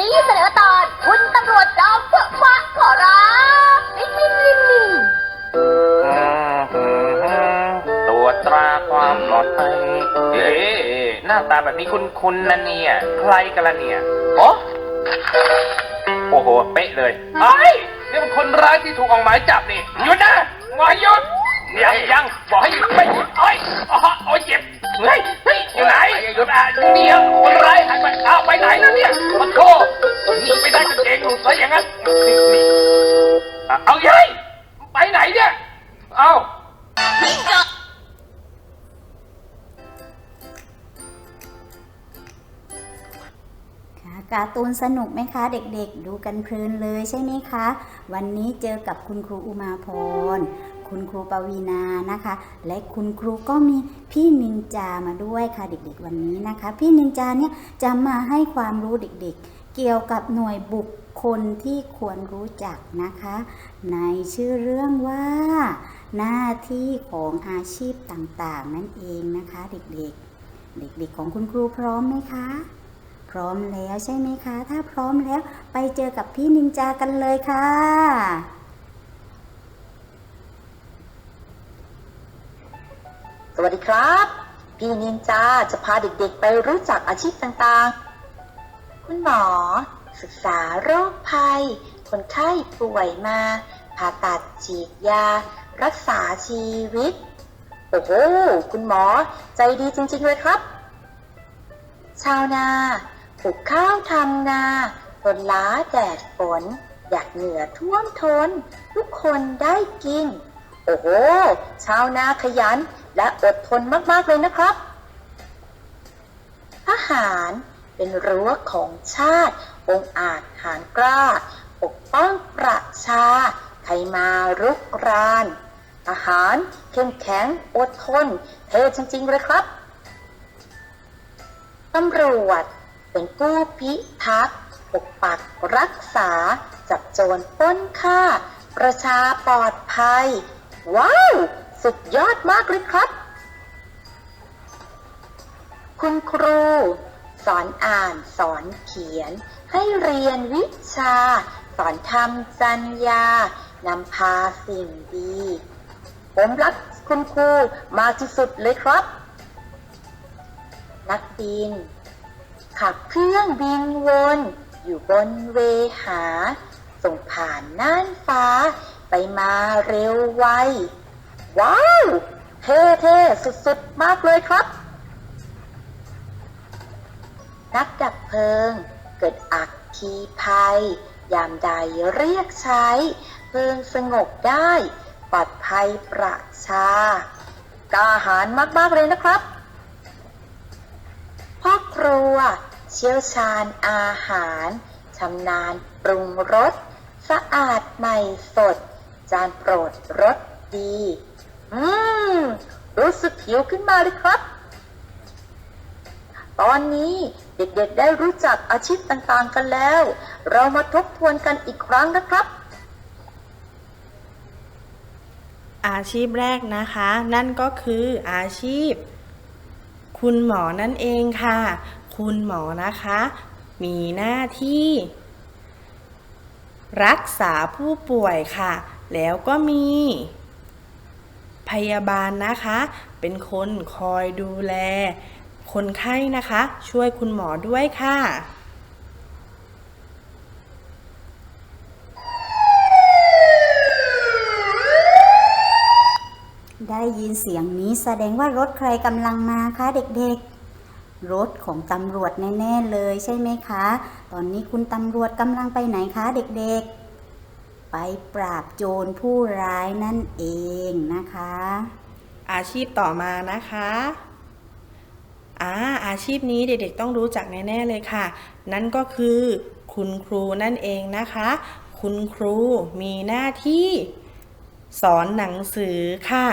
นี้เสนอตอนคุณตำรวจดอมเพื่อฟัาขอรับตัวตราความหลอดไปเอ๊ะหน้าตาแบบนี้คุ้นๆนะเนี่ย ใครกันละเนี่ยโอ้โอ้โห เป๊ะเลยไอ้ยนี่เป็นคนร้ายที่ถูกออกหมายจับนี่หยุดนะหมยหยุดยังยังบอกให้หยุดไม่หยุดไอ้ยอ๋โอ้ยเจ็บเฮ้ อยู่ไหนหยุดอะเนี่ยคนร้ายหันมาเอาไปไหนแล้วเนี่ยมันโทษนี่ไม่ได้กางเกงหลุดซะอย่างนั้นเอาใหญ่ การ์ตูนสนุกไหมคะ เด็กๆ ดูกันเพลินเลยใช่ไหมคะ วันนี้เจอกับคุณครูอุมาพร คุณครูปวีนานะคะ และคุณครูก็มีพี่นินจามาด้วยค่ะเด็กๆวันนี้นะคะ พี่นินจาเนี่ยจะมาให้ความรู้เด็กๆ เกี่ยวกับหน่วยบุคคลที่ควรรู้จักนะคะ ในชื่อเรื่องว่า หน้าที่ของอาชีพต่างๆ นั่นเองนะคะ เด็กๆ เด็กๆของคุณครูพร้อมไหมคะ พร้อมแล้วใช่ไหมคะ ถ้าพร้อมแล้วไปเจอกับพี่นินจากันเลยค่ะ สวัสดีครับ พี่นินจาจะพาเด็กๆไปรู้จักอาชีพต่างๆ คุณหมอ ศึกษาโรคภัย คนไข้ป่วยมาผ่าตัดฉีดยา รักษาชีวิต โอ้โห คุณหมอใจดีจริงๆเลยครับ ชาวนา ปลูกข้าวทำนาทนล้าแดดฝน อยากเหงื่อท่วมทน ทุกคนได้กิน โอ้โห ชาวนาขยันและอดทนมาก ๆ เลยนะครับ ทหารเป็นรั้วของชาติ องอาจหารกล้า ปกป้องประชา ใครมารุกรานทหารเข้มแข็งอดทนเท่จริง ๆ เลยครับ ตำรวจ เป็นผู้พิทักษ์ปกปักรักษา จับโจรป้นฆ่า ประชาปลอดภัย ว้าว สุดยอดมากเลยครับ คุณครู สอนอ่านสอนเขียน ให้เรียนวิชา สอนทำจัญญานำพาสิ่งดี ผมรักคุณครูมากที่สุดเลยครับ นักบิน ขับเครื่องบินวนอยู่บนเวหา ส่งผ่านน่านฟ้า ไปมาเร็วไว ว้าว เท่ๆ สุดๆ มากเลยครับ นักดับเพลิง เกิดอักคีภัย ยามใดเรียกใช้ เพลิงสงบได้ ปลอดภัยประชากาหาญมากๆเลยนะครับพ่อครัว เชี่ยวชาญอาหารชำนาญปรุงรสสะอาดใหม่สด จานโปรดรสดี อืม รู้สึกหิวขึ้นมาเลยครับ ตอนนี้เด็กๆได้รู้จักอาชีพต่างๆกันแล้ว เรามาทบทวนกันอีกครั้งนะครับ อาชีพแรกนะคะ นั่นก็คืออาชีพ คุณหมอนั่นเองค่ะ คุณหมอนะคะ มีหน้าที่ รักษาผู้ป่วยค่ะ แล้วก็มี พยาบาลนะคะ เป็นคนคอยดูแล คนไข้นะคะ ช่วยคุณหมอด้วยค่ะได้ยินเสียงนี้แสดงว่ารถใครกำลังมาคะเด็กๆ รถของตำรวจแน่ๆเลยใช่ไหมคะ ตอนนี้คุณตำรวจกำลังไปไหนคะเด็กๆ ไปปราบโจรผู้ร้ายนั่นเองนะคะ อาชีพต่อมานะคะอ่าอาชีพนี้เด็กๆต้องรู้จักแน่ๆเลยค่ะ นั่นก็คือคุณครูนั่นเองนะคะ คุณครูมีหน้าที่สอนหนังสือค่ะ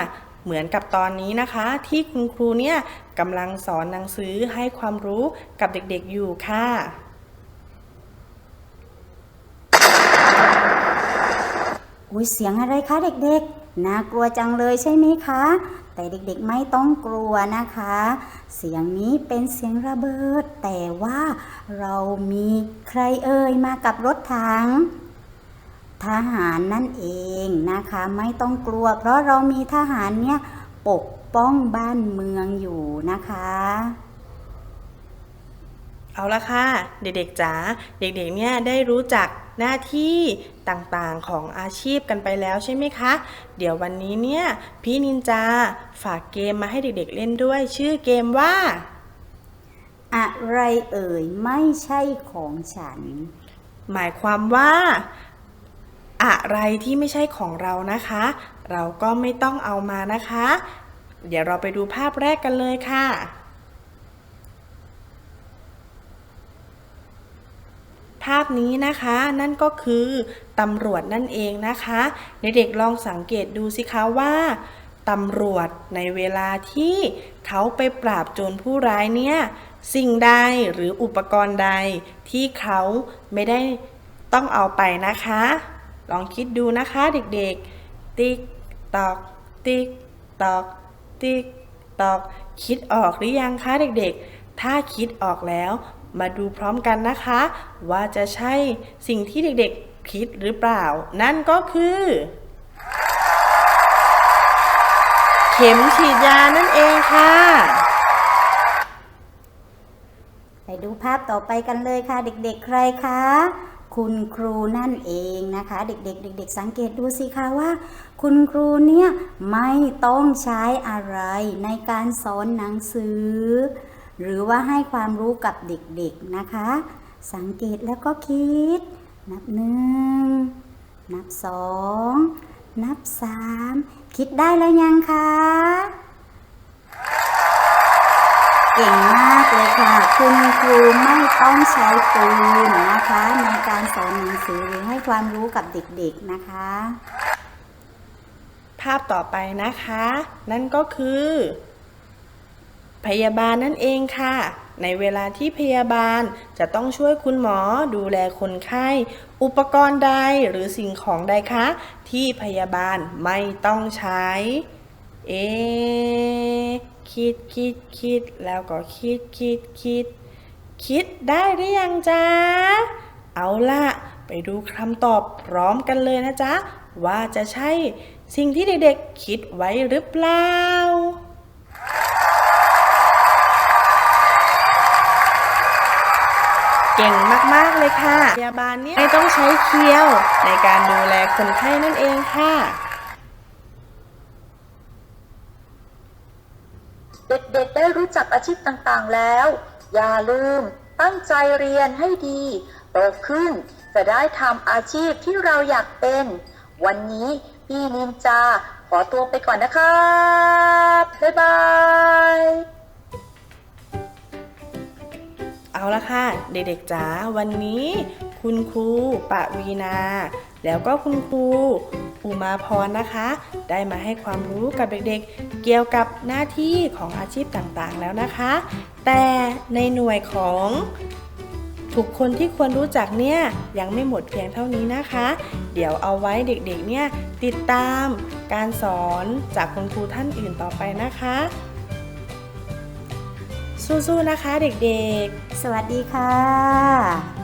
เหมือนกับตอนนี้นะคะ ที่คุณครูเนี่ยกำลังสอนหนังสือให้ความรู้กับเด็กๆอยู่ค่ะอุ้ยเสียงอะไรคะเด็กๆ น่ากลัวจังเลยใช่ไหมคะ แต่เด็กๆไม่ต้องกลัวนะคะ เสียงนี้เป็นเสียงระเบิด แต่ว่าเรามีใครเอ่ยมากับรถถัง ทหารนั่นเองนะคะ ไม่ต้องกลัว เพราะเรามีทหารเนี่ยปกป้องบ้านเมืองอยู่นะคะเอาละค่ะ เด็กๆจ๋าเด็กๆเนี่ยได้รู้จักหน้าที่ต่างๆของอาชีพกันไปแล้วใช่ไหมคะ เดี๋ยววันนี้เนี่ยพี่นินจาฝากเกมมาให้เด็กๆเล่นด้วย ชื่อเกมว่า อะไรเอ่ยไม่ใช่ของฉัน หมายความว่า อะไรที่ไม่ใช่ของเรานะคะ เราก็ไม่ต้องเอามานะคะ เดี๋ยวเราไปดูภาพแรกกันเลยค่ะ ภาพนี้นะคะนั่นก็คือตำรวจนั่นเองนะคะเด็กๆลองสังเกตดูสิคะว่าตำรวจในเวลาที่เขาไปปราบโจรผู้ร้ายเนี่ย สิ่งใดหรืออุปกรณ์ใดที่เขาไม่ได้ต้องเอาไปนะคะ ลองคิดดูนะคะเด็กๆ ติ๊กตอก ติ๊กตอก ติ๊กตอก คิดออกหรือยังคะเด็กๆ ถ้าคิดออกแล้ว มาดูพร้อมกันนะคะ ว่าจะใช่สิ่งที่เด็กๆ คิดหรือเปล่า นั่นก็คือ เข็มฉีดยานั่นเองค่ะไปดูภาพต่อไปกันเลยค่ะ เด็กๆ ใครคะ คุณครูนั่นเองนะคะ เด็กๆเด็กๆสังเกตดูสิคะว่า คุณครูเนี่ยไม่ต้องใช้อะไรในการสอนหนังสือ หรือว่าให้ความรู้กับเด็กๆนะคะ สังเกตแล้วก็คิด นับหนึ่งนับสองนับสามคิดได้แล้วยังคะ เก่งมากเลยค่ะ คุณครูไม่ต้องใช้ปืนนะคะ ในการสอนหนังสือหรือให้ความรู้กับเด็กๆนะคะ ภาพต่อไปนะคะ นั่นก็คือ พยาบาลนั่นเองค่ะ ในเวลาที่พยาบาลจะต้องช่วยคุณหมอดูแลคนไข้ อุปกรณ์ใดหรือสิ่งของใดคะ ที่พยาบาลไม่ต้องใช้ เอ คิดคิดคิดแล้วก็คิดคิดคิด คิดได้หรือยังจ๊ะ เอาล่ะ ไปดูคำตอบพร้อมกันเลยนะจ๊ะ ว่าจะใช่สิ่งที่เด็กๆ คิดไว้หรือเปล่าเก่งมาก ๆ เลยค่ะพยาบาลเนี่ยไม่ต้องใช้เคี้ยวในการดูแลคนไข้นั่นเองค่ะ ด็กๆ ได้รู้จักอาชีพต่างๆแล้ว อย่าลืม ตั้งใจเรียนให้ดีโตขึ้นจะได้ทำอาชีพที่เราอยากเป็น วันนี้พี่นินจาขอตัวไปก่อนนะครับ บ๊ายบาย เอาละค่ะ เด็กๆจ๋าวันนี้ คุณครูปะวีนา แล้วก็คุณครูอุมาพรนะคะ ได้มาให้ความรู้กับเด็กๆ เกี่ยวกับหน้าที่ของอาชีพต่างๆแล้วนะคะ แต่ในหน่วยของทุกคนที่ควรรู้จักเนี่ยยังไม่หมดเพียงเท่านี้นะคะ เดี๋ยวเอาไว้เด็กๆเนี่ยติดตามการสอนจากคุณครูท่านอื่นต่อไปนะคะ สู้ๆนะคะเด็กๆ สวัสดีค่ะ